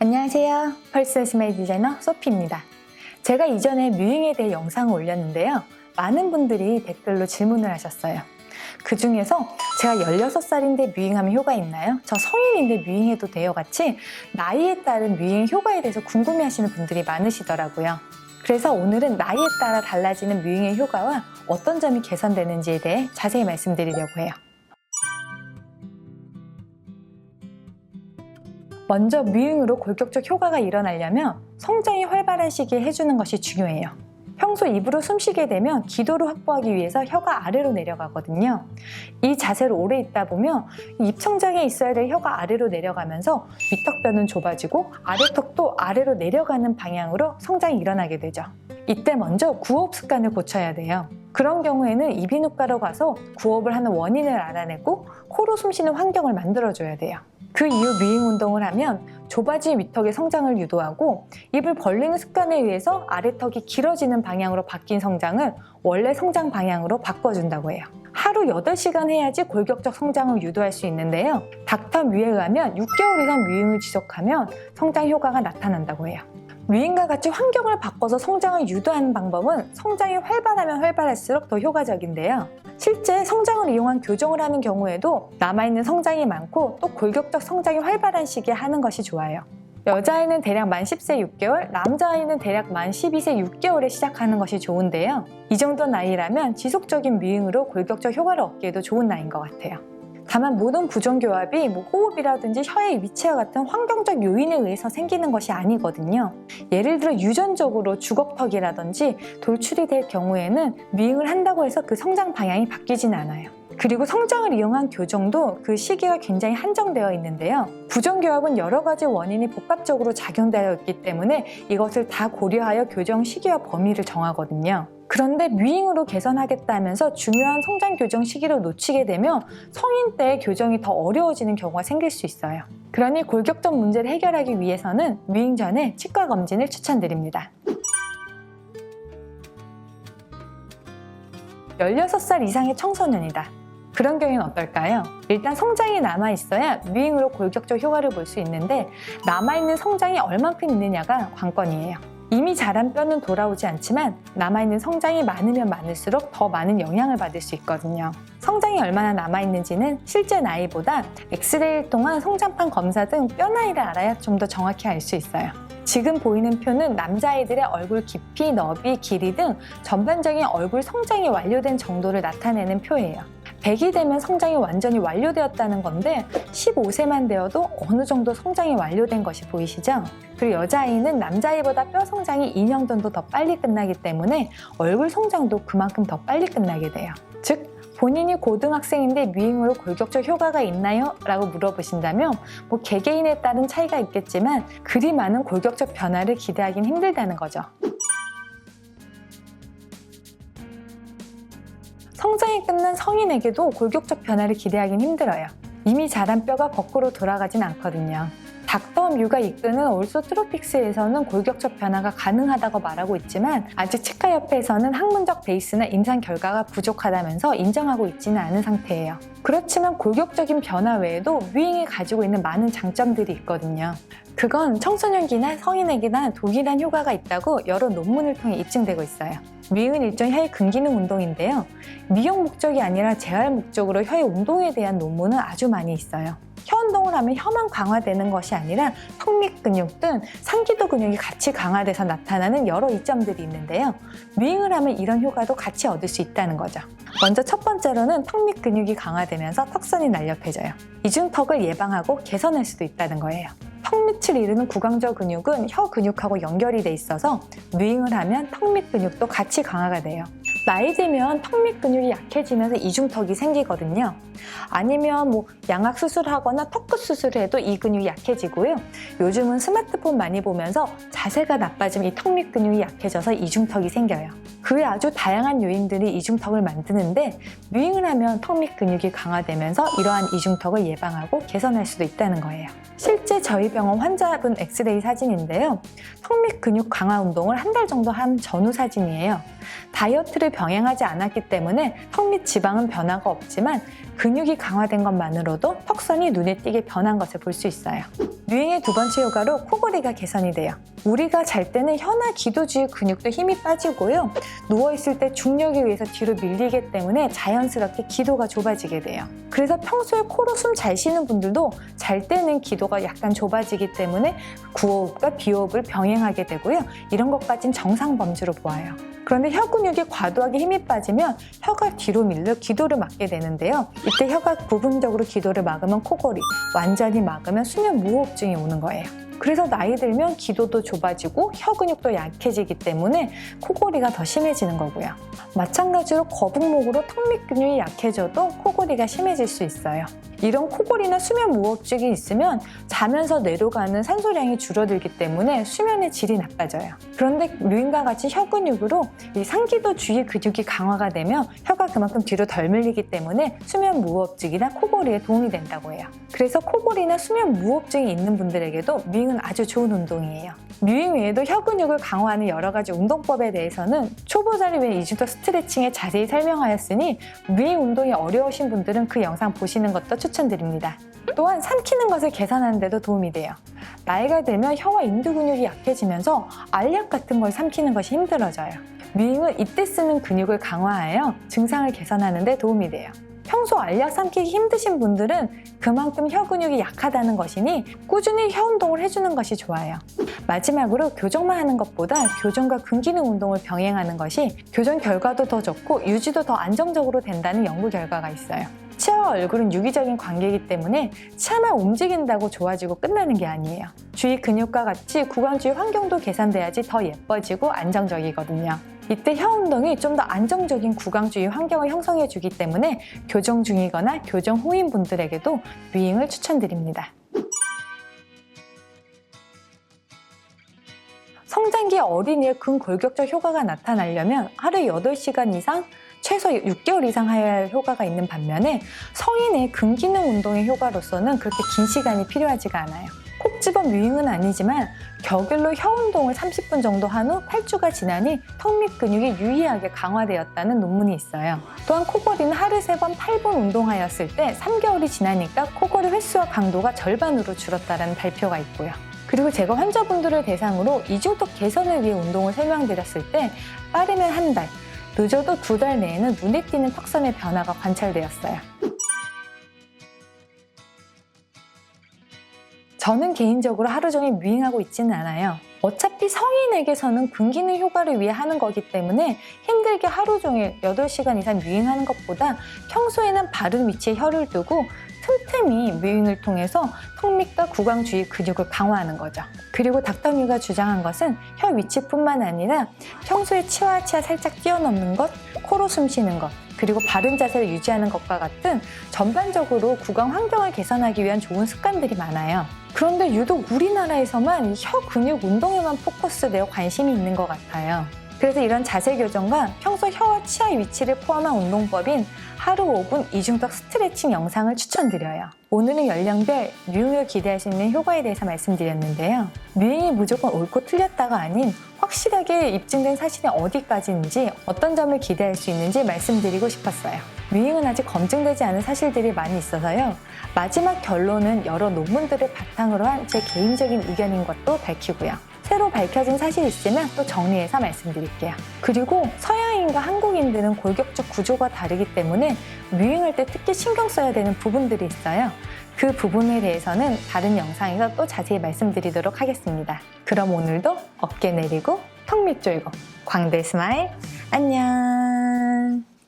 안녕하세요. 펄스 스마일 디자이너 소피입니다. 제가 이전에 뮤잉에 대해 영상을 올렸는데요. 많은 분들이 댓글로 질문을 하셨어요. 그 중에서 제가 16살인데 뮤잉하면 효과 있나요? 저 성인인데 뮤잉해도 돼요? 같이 나이에 따른 뮤잉 효과에 대해서 궁금해 하시는 분들이 많으시더라고요. 그래서 오늘은 나이에 따라 달라지는 뮤잉의 효과와 어떤 점이 개선되는지에 대해 자세히 말씀드리려고 해요. 먼저 뮤잉으로 골격적 효과가 일어나려면 성장이 활발한 시기에 해주는 것이 중요해요. 평소 입으로 숨쉬게 되면 기도를 확보하기 위해서 혀가 아래로 내려가거든요. 이 자세로 오래 있다 보면 입천장에 있어야 될 혀가 아래로 내려가면서 윗턱뼈는 좁아지고 아래턱도 아래로 내려가는 방향으로 성장이 일어나게 되죠. 이때 먼저 구호흡 습관을 고쳐야 돼요. 그런 경우에는 이비인후과로 가서 구호흡을 하는 원인을 알아내고 코로 숨쉬는 환경을 만들어줘야 돼요. 그 이후 뮤잉 운동을 하면 좁아진 위턱의 성장을 유도하고 입을 벌리는 습관에 의해서 아래턱이 길어지는 방향으로 바뀐 성장을 원래 성장 방향으로 바꿔준다고 해요. 하루 8시간 해야지 골격적 성장을 유도할 수 있는데요. 닥터 뮤에 의하면 6개월 이상 뮤잉을 지속하면 성장 효과가 나타난다고 해요. 뮤잉과 같이 환경을 바꿔서 성장을 유도하는 방법은 성장이 활발하면 활발할수록 더 효과적인데요. 실제 성장을 이용한 교정을 하는 경우에도 남아있는 성장이 많고 또 골격적 성장이 활발한 시기에 하는 것이 좋아요. 여자아이는 대략 만 10세 6개월, 남자아이는 대략 만 12세 6개월에 시작하는 것이 좋은데요. 이 정도 나이라면 지속적인 미잉으로 골격적 효과를 얻기에도 좋은 나이인 것 같아요. 다만 모든 부정교합이 뭐 호흡이라든지 혀의 위치와 같은 환경적 요인에 의해서 생기는 것이 아니거든요. 예를 들어 유전적으로 주걱턱이라든지 돌출이 될 경우에는 미잉을 한다고 해서 그 성장 방향이 바뀌진 않아요. 그리고 성장을 이용한 교정도 그 시기가 굉장히 한정되어 있는데요. 부정교합은 여러 가지 원인이 복합적으로 작용되어 있기 때문에 이것을 다 고려하여 교정 시기와 범위를 정하거든요. 그런데 뮤잉으로 개선하겠다면서 중요한 성장 교정 시기를 놓치게 되면 성인 때 교정이 더 어려워지는 경우가 생길 수 있어요. 그러니 골격적 문제를 해결하기 위해서는 뮤잉 전에 치과 검진을 추천드립니다. 16살 이상의 청소년이다. 그런 경우에는 어떨까요? 일단 성장이 남아 있어야 뮤잉으로 골격적 효과를 볼 수 있는데 남아있는 성장이 얼만큼 있느냐가 관건이에요. 이미 자란 뼈는 돌아오지 않지만 남아있는 성장이 많으면 많을수록 더 많은 영향을 받을 수 있거든요. 성장이 얼마나 남아있는지는 실제 나이보다 엑스레이를 통한 성장판 검사 등 뼈 나이를 알아야 좀 더 정확히 알 수 있어요. 지금 보이는 표는 남자아이들의 얼굴 깊이, 너비, 길이 등 전반적인 얼굴 성장이 완료된 정도를 나타내는 표예요. 100이 되면 성장이 완전히 완료되었다는 건데 15세만 되어도 어느 정도 성장이 완료된 것이 보이시죠? 그리고 여자아이는 남자아이보다 뼈 성장이 2년 정도 더 빨리 끝나기 때문에 얼굴 성장도 그만큼 더 빨리 끝나게 돼요. 즉, 본인이 고등학생인데 뮤잉으로 골격적 효과가 있나요? 라고 물어보신다면 뭐 개개인에 따른 차이가 있겠지만 그리 많은 골격적 변화를 기대하긴 힘들다는 거죠. 성장이 끝난 성인에게도 골격적 변화를 기대하긴 힘들어요. 이미 자란 뼈가 거꾸로 돌아가진 않거든요. 닥터 뮤가 이끄는 올소 트로픽스에서는 골격적 변화가 가능하다고 말하고 있지만 아직 치과협회에서는 학문적 베이스나 임상 결과가 부족하다면서 인정하고 있지는 않은 상태예요. 그렇지만 골격적인 변화 외에도 뮤잉이 가지고 있는 많은 장점들이 있거든요. 그건 청소년기나 성인에게나 동일한 효과가 있다고 여러 논문을 통해 입증되고 있어요. 뮤잉은 일종 혀의 근기능 운동인데요. 미용 목적이 아니라 재활 목적으로 혀의 운동에 대한 논문은 아주 많이 있어요. 혀 운동을 하면 혀만 강화되는 것이 아니라 턱밑 근육 등 상기도 근육이 같이 강화돼서 나타나는 여러 이점들이 있는데요. 뮤잉을 하면 이런 효과도 같이 얻을 수 있다는 거죠. 먼저 첫 번째로는 턱밑 근육이 강화되면서 턱선이 날렵해져요. 이중턱을 예방하고 개선할 수도 있다는 거예요. 턱 밑을 이루는 구강저 근육은 혀 근육하고 연결이 돼 있어서 뮤잉을 하면 턱밑 근육도 같이 강화가 돼요. 나이 들면 턱밑 근육이 약해지면서 이중턱이 생기거든요. 아니면 뭐 양악 수술하거나 턱끝 수술을 해도 이 근육이 약해지고요. 요즘은 스마트폰 많이 보면서 자세가 나빠지면 이 턱밑 근육이 약해져서 이중턱이 생겨요. 그 외 아주 다양한 요인들이 이중턱을 만드는데 뮤잉을 하면 턱밑 근육이 강화되면서 이러한 이중턱을 예방하고 개선할 수도 있다는 거예요. 실제 저희 병원 환자분 엑스레이 사진인데요. 턱밑 근육 강화 운동을 한 달 정도 한 전후 사진이에요. 다이어트를 병행하지 않았기 때문에 턱밑 지방은 변화가 없지만 근육이 강화된 것만으로도 턱선이 눈에 띄게 변한 것을 볼 수 있어요. 뮤잉의 두 번째 효과로 코골이가 개선이 돼요. 우리가 잘 때는 혀나 기도 주위 근육도 힘이 빠지고요. 누워있을 때 중력에 의해서 뒤로 밀리기 때문에 자연스럽게 기도가 좁아지게 돼요. 그래서 평소에 코로 숨 잘 쉬는 분들도 잘 때는 기도가 약간 좁아지기 때문에 구호흡과 비호흡을 병행하게 되고요. 이런 것까진 정상 범주로 보아요. 그런데 혀 근육이 과도하게 힘이 빠지면 혀가 뒤로 밀려 기도를 막게 되는데요. 이때 혀가 부분적으로 기도를 막으면 코골이, 완전히 막으면 수면 무호흡증이 오는 거예요. 그래서 나이 들면 기도도 좁아지고 혀 근육도 약해지기 때문에 코골이가 더 심해지는 거고요. 마찬가지로 거북목으로 턱밑 근육이 약해져도 코골이가 심해질 수 있어요. 이런 코골이나 수면 무호흡증이 있으면 자면서 뇌로 가는 산소량이 줄어들기 때문에 수면의 질이 나빠져요. 그런데 류인과 같이 혀 근육으로 이 상기도 주위 근육이 강화가 되면 혀가 그만큼 뒤로 덜 밀리기 때문에 수면 무호흡증이나 코골이에 도움이 된다고 해요. 그래서 코골이나 수면 무호흡증이 있는 분들에게도 뮤잉은 아주 좋은 운동이에요. 뮤잉 외에도 혀 근육을 강화하는 여러 가지 운동법에 대해서는 초보자를 위한 이중턱 스트레칭에 자세히 설명하였으니 뮤잉 운동이 어려우신 분들은 그 영상 보시는 것도 추천드립니다. 또한 삼키는 것을 개선하는 데도 도움이 돼요. 나이가 들면 혀와 인두 근육이 약해지면서 알약 같은 걸 삼키는 것이 힘들어져요. 뮤잉은 이때 쓰는 근육을 강화하여 증상을 개선하는 데 도움이 돼요. 평소 알약 삼키기 힘드신 분들은 그만큼 혀 근육이 약하다는 것이니 꾸준히 혀 운동을 해주는 것이 좋아요. 마지막으로 교정만 하는 것보다 교정과 근기능 운동을 병행하는 것이 교정 결과도 더 좋고 유지도 더 안정적으로 된다는 연구 결과가 있어요. 치아와 얼굴은 유기적인 관계이기 때문에 치아만 움직인다고 좋아지고 끝나는 게 아니에요. 주위 근육과 같이 구강 주위 환경도 개선돼야지 더 예뻐지고 안정적이거든요. 이때 혀 운동이 좀 더 안정적인 구강 주위 환경을 형성해 주기 때문에 교정 중이거나 교정 후인 분들에게도 뮤잉을 추천드립니다. 성장기 어린이의 근골격적 효과가 나타나려면 하루에 8시간 이상 최소 6개월 이상 해야 할 효과가 있는 반면에 성인의 근기능 운동의 효과로서는 그렇게 긴 시간이 필요하지가 않아요. 콕 집어 뮤잉은 아니지만 격일로 혀 운동을 30분 정도 한 후 8주가 지나니 턱 밑 근육이 유의하게 강화되었다는 논문이 있어요. 또한 코골이는 하루 3번 8분 운동하였을 때 3개월이 지나니까 코골이 횟수와 강도가 절반으로 줄었다는 발표가 있고요. 그리고 제가 환자분들을 대상으로 이중턱 개선을 위해 운동을 설명드렸을 때 빠르면 한 달, 늦어도 두 달 내에는 눈에 띄는 턱선의 변화가 관찰되었어요. 저는 개인적으로 하루 종일 뮤잉하고 있지는 않아요. 어차피 성인에게서는 근기능 효과를 위해 하는 거기 때문에 힘들게 하루 종일 8시간 이상 뮤잉하는 것보다 평소에는 바른 위치에 혀를 두고 틈틈이 뮤잉을 통해서 턱 밑과 구강 주위 근육을 강화하는 거죠. 그리고 닥터뮤가 주장한 것은 혀 위치뿐만 아니라 평소에 치와 치아 살짝 뛰어넘는 것, 코로 숨 쉬는 것, 그리고 바른 자세를 유지하는 것과 같은 전반적으로 구강 환경을 개선하기 위한 좋은 습관들이 많아요. 그런데 유독 우리나라에서만 이혀 근육 운동에만 포커스되어 관심이 있는 것 같아요. 그래서 이런 자세 교정과 평소 혀와 치아 위치를 포함한 운동법인 하루 5분 이중턱 스트레칭 영상을 추천드려요. 오늘은 연령별 뮤잉을 기대할 수 있는 효과에 대해서 말씀드렸는데요. 뮤잉이 무조건 옳고 틀렸다가 아닌 확실하게 입증된 사실이 어디까지인지 어떤 점을 기대할 수 있는지 말씀드리고 싶었어요. 뮤잉은 아직 검증되지 않은 사실들이 많이 있어서요. 마지막 결론은 여러 논문들을 바탕으로 한 제 개인적인 의견인 것도 밝히고요. 새로 밝혀진 사실이 있으면 또 정리해서 말씀드릴게요. 그리고 서양인과 한국인들은 골격적 구조가 다르기 때문에 뮤잉할 때 특히 신경 써야 되는 부분들이 있어요. 그 부분에 대해서는 다른 영상에서 또 자세히 말씀드리도록 하겠습니다. 그럼 오늘도 어깨 내리고 턱밑 조이고 광대 스마일 안녕